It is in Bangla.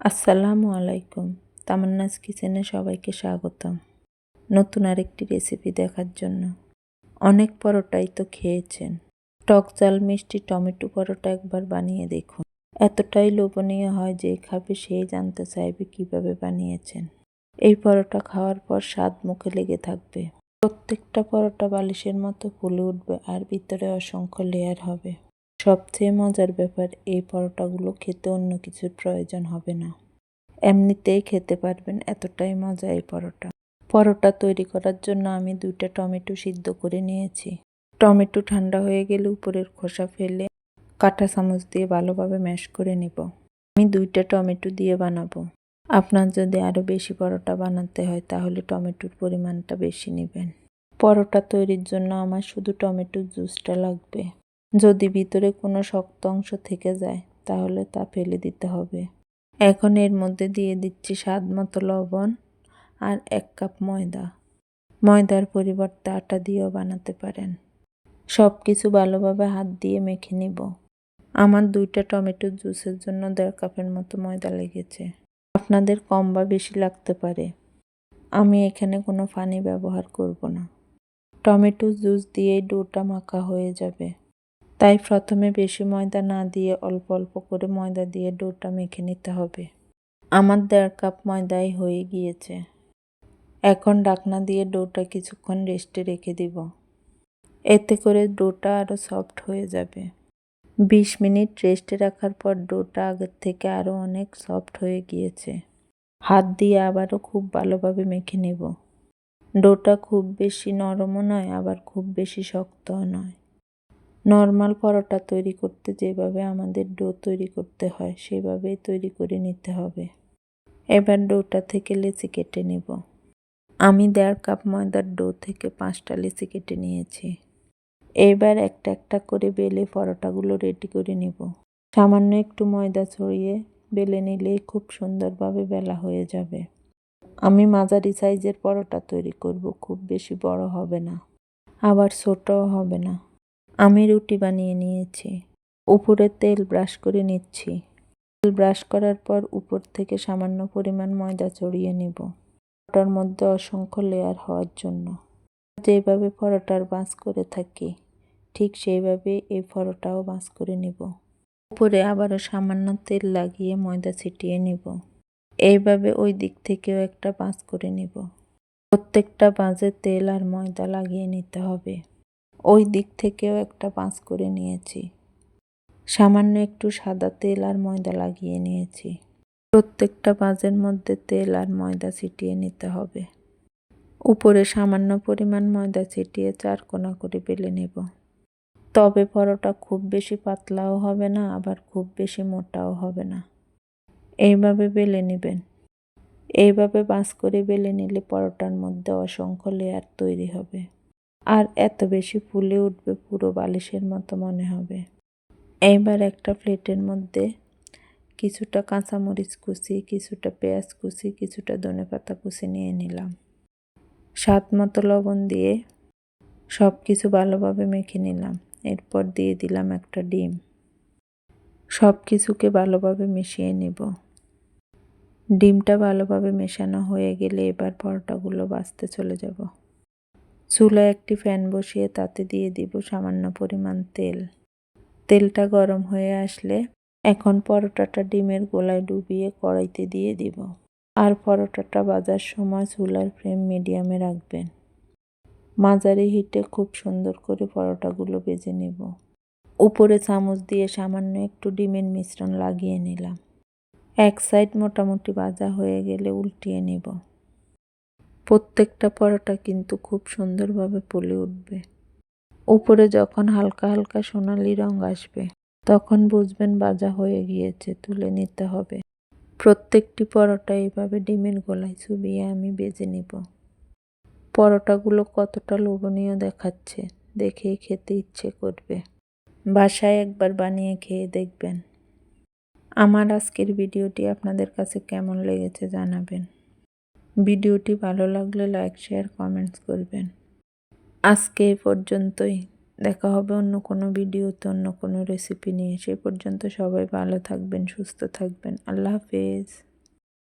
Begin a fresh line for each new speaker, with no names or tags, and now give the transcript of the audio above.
আসসালামু আলাইকুম। তামান্নাস কিচেনে সবাইকে স্বাগতম। নতুন আরেকটি রেসিপি দেখার জন্য। অনেক পরোটাই তো খেয়েছেন। টক জাল মিষ্টি, টমেটো পরোটা একবার বানিয়ে দেখুন। এতটাই লোভনীয় হয় যে খাবে সেই জানতে চাইবে কীভাবে বানিয়েছেন। এই পরোটা খাওয়ার পর স্বাদ মুখে লেগে থাকবে। প্রত্যেকটা পরোটা বালিশের মতো ফুলে উঠবে আর ভিতরে অসংখ্য লেয়ার হবে। সবচেয়ে মজার ব্যাপার, এই পরোটাগুলো খেতে অন্য কিছুর প্রয়োজন হবে না। এমনিতেই খেতে পারবেন, এতটাই মজা এই পরোটা। পরোটা তৈরি করার জন্য আমি দুইটা টমেটো সিদ্ধ করে নিয়েছি। টমেটো ঠান্ডা হয়ে গেলে উপরের খোসা ফেলে কাঁটা চামচ দিয়ে ভালোভাবে ম্যাশ করে নিব। আমি দুইটা টমেটো দিয়ে বানাবো। আপনার যদি আরও বেশি পরোটা বানাতে হয়, তাহলে টমেটোর পরিমাণটা বেশি নেবেন। পরোটা তৈরির জন্য আমার শুধু টমেটোর জুসটা লাগবে। যদি ভিতরে কোনো শক্ত অংশ থেকে যায়, তাহলে তা ফেলে দিতে হবে। এখন এর মধ্যে দিয়ে দিচ্ছি স্বাদ মতো লবণ আর এক কাপ ময়দা। ময়দার পরিবর্তে আটা দিয়েও বানাতে পারেন। সব কিছু ভালোভাবে হাত দিয়ে মেখে নিব। আমার দুইটা টমেটো জুসের জন্য দেড় কাপের মতো ময়দা লেগেছে। আপনাদের কম বা বেশি লাগতে পারে। আমি এখানে কোনো পানি ব্যবহার করব না। টমেটো জুস দিয়েই ডোটা মাখা হয়ে যাবে। তাই প্রথমে বেশি ময়দা না দিয়ে অল্প অল্প করে ময়দা দিয়ে ডোটা মেখে নিতে হবে। আমার দেড় কাপ ময়দাই হয়ে গিয়েছে। এখন ডাকনা দিয়ে ডোটা কিছুক্ষণ রেস্টে রেখে দিব। এতে করে ডোটা আরও সফট হয়ে যাবে। বিশ মিনিট রেস্টে রাখার পর ডোটা আগের থেকে আরও অনেক সফট হয়ে গিয়েছে। হাত দিয়ে আবারও খুব ভালোভাবে মেখে নেব। ডোটা খুব বেশি নরমও নয়, আবার খুব বেশি শক্তও নয়। নর্মাল পরোটা তৈরি করতে যেভাবে আমাদের ডো তৈরি করতে হয়, সেভাবেই তৈরি করে নিতে হবে। এবার ডোটা থেকে লেচি কেটে নেব। আমি দেড় কাপ ময়দার ডো থেকে পাঁচটা লেচি কেটে নিয়েছি। এবার একটা একটা করে বেলে পরোটাগুলো রেডি করে নেব। সামান্য একটু ময়দা ছড়িয়ে বেলে নিলেই খুব সুন্দরভাবে বেলা হয়ে যাবে। আমি মাঝারি সাইজের পরোটা তৈরি করব, খুব বেশি বড় হবে না। আবার ছোটও হবে না। আমি রুটি বানিয়ে নিয়েছি। উপরে তেল ব্রাশ করে নিচ্ছি। তেল ব্রাশ করার পর উপর থেকে সামান্য পরিমাণ ময়দা চড়িয়ে নেব। পরোটার মধ্যে অসংখ্য লেয়ার হওয়ার জন্য। যেভাবে পরোটার বাঁচ করে থাকি, ঠিক সেইভাবে এই পরোটাও বাঁচ করে নেব। উপরে আবারও সামান্য তেল লাগিয়ে ময়দা ছিটিয়ে নেব। এইভাবে ওই দিক থেকেও একটা বাঁচ করে নেব। প্রত্যেকটা বাঁচে তেল আর ময়দা লাগিয়ে নিতে হবে। ওই দিক থেকেও একটা পাঁচ করে নিয়েছি। সামান্য একটু সাদা তেল আর ময়দা লাগিয়ে নিয়েছি। প্রত্যেকটা বাজের মধ্যে তেল আর ময়দা ছিটিয়ে নিতে হবে। উপরে সামান্য পরিমাণ ময়দা ছিটিয়ে চার কোনা করে বেলে নেব। তবে পরোটা খুব বেশি পাতলাও হবে না, আবার খুব বেশি মোটাও হবে না। এইভাবে বেলে নেবেন। এইভাবে বাঁশ করে বেলে নিলে পরোটার মধ্যে অসংখ্য লেয়ার তৈরি হবে। আর এত বেশি ফুলে উঠবে পুরো বালিশের মতো মনে হবে। এইবার একটা প্লেটের মধ্যে কিছুটা কাঁচামরিচ কুচি, কিছুটা পেঁয়াজ কুচি, কিছুটা ধনে পাতা কুচি নিয়ে নিলাম। স্বাদ মতো লবণ দিয়ে সব কিছু ভালোভাবে মেখে নিলাম। এরপর দিয়ে দিলাম একটা ডিম। সব কিছুকে ভালোভাবে মিশিয়ে নেব। ডিমটা ভালোভাবে মেশানো হয়ে গেলে এবার পরোটাগুলো বাঁচতে চলে যাব। চুলায় একটি ফ্যান বসিয়ে তাতে দিয়ে দিব সামান্য পরিমাণ তেল। তেলটা গরম হয়ে আসলে এখন পরোটাটা ডিমের গোলায় ডুবিয়ে কড়াইতে দিয়ে দিব। আর পরোটাটা বাজার সময় চুলার ফ্লেম মিডিয়ামে রাখবেন। মাঝারি হিটে খুব সুন্দর করে পরোটাগুলো বেজে নেব। উপরে চামচ দিয়ে সামান্য একটু ডিমের মিশ্রণ লাগিয়ে নিলাম। এক সাইড মোটামুটি ভাজা হয়ে গেলে উল্টিয়ে নেব। প্রত্যেকটা পরোটা কিন্তু খুব সুন্দরভাবে ফুলে উঠবে। উপরে যখন হালকা হালকা সোনালি রং আসবে, তখন বুঝবেন বাজা হয়ে গিয়েছে, তুলে নিতে হবে। প্রত্যেকটি পরোটা এইভাবে ডিমের গলায় চুবিয়ে আমি বেজে নিব। পরোটাগুলো কতটা লোভনীয় দেখাচ্ছে, দেখেই খেতে ইচ্ছে করবে। বাসায় একবার বানিয়ে খেয়ে দেখবেন। আমার আজকের ভিডিওটি আপনাদের কাছে কেমন লেগেছে জানাবেন। ভিডিওটি ভালো লাগলে লাইক শেয়ার কমেন্টস করবেন। আজকে এ পর্যন্তই। দেখা হবে অন্য কোনো ভিডিওতে, অন্য কোনো রেসিপি নিয়ে। সে পর্যন্ত সবাই ভালো থাকবেন, সুস্থ থাকবেন। আল্লাহ হাফেজ।